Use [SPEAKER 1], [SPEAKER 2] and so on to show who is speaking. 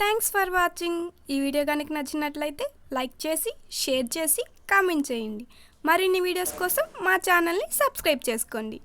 [SPEAKER 1] Thanks for watching ఈ video కనుక నచ్చినట్లయితే లైక్ చేసి షేర్ చేసి కామెంట్ చేయండి. మరిన్ని వీడియోస్ కోసం మా ఛానల్ని సబ్స్క్రైబ్ చేసుకోండి.